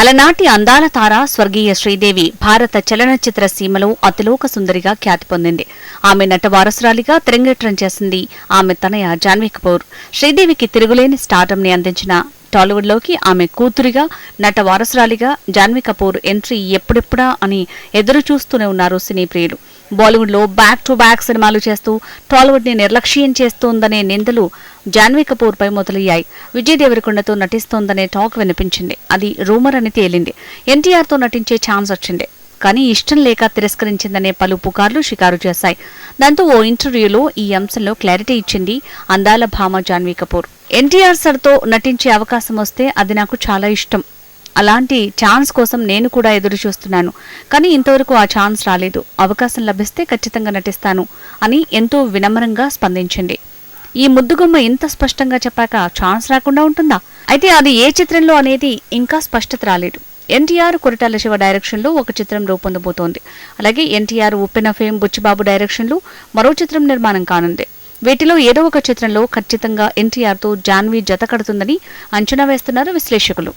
అలనాటి అందాల తార స్వర్గీయ శ్రీదేవి భారత చలనచిత్ర సీమలో అతిలోక సుందరిగా ఖ్యాతి పొందింది. ఆమె నట వారసురాలిగా తెరంగేట్రం చేసింది ఆమె తనయ జాన్వీ కపూర్ శ్రీదేవికి తిరుగులేని స్టార్టంని అందించిన టాలీవుడ్లోకి ఆమె కూతురిగా నట వారసురాలిగా జాన్వీ కపూర్ ఎంట్రీ ఎప్పుడెప్పుడా అని ఎదురు చూస్తూనే ఉన్నారు సినీ ప్రియులు. బాలీవుడ్లో బ్యాక్ టు బ్యాక్ సినిమాలు చేస్తూ టాలీవుడ్ని నిర్లక్ష్యం చేస్తోందనే నిందలు జాన్వీ కపూర్ పై మొదలయ్యాయి. విజయ్ దేవరకొండతో నటిస్తోందనే టాక్ వినిపించింది. అది రూమర్ అని తేలింది. ఎన్టీఆర్తో నటించే ఛాన్స్ వచ్చింది. కానీ ఇష్టం లేక తిరస్కరించిందనే పలు పుకార్లు షికారు చేశాయి. దాంతో ఓ ఇంటర్వ్యూలో ఈ అంశంలో క్లారిటీ ఇచ్చింది అందాల భామ జాన్వీ కపూర్. ఎన్టీఆర్ సర్తో నటించే అవకాశం వస్తే అది నాకు చాలా ఇష్టం. అలాంటి ఛాన్స్ కోసం నేను కూడా ఎదురు చూస్తున్నాను. కానీ ఇంతవరకు ఆ ఛాన్స్ రాలేదు. అవకాశం లభిస్తే ఖచ్చితంగా నటిస్తాను అని ఎంతో వినమ్రంగా స్పందించింది. ఈ ముద్దుగుమ్మ ఇంత స్పష్టంగా చెప్పాక ఛాన్స్ రాకుండా ఉంటుందా? అయితే అది ఏ చిత్రంలో అనేది ఇంకా స్పష్టత రాలేదు. ఎన్టీఆర్ కొరటాల శివ డైరెక్షన్లో ఒక చిత్రం రూపొందబోతోంది. అలాగే ఎన్టీఆర్ ఉప్పెన ఫేమ్ బుచ్చిబాబు డైరెక్షన్లో మరో చిత్రం నిర్మాణం కానుంది. వీటిలో ఏదో ఒక చిత్రంలో ఖచ్చితంగా ఎన్టీఆర్తో జాన్వీ జత కడుతుందని అంచనా వేస్తున్నారు విశ్లేషకులు.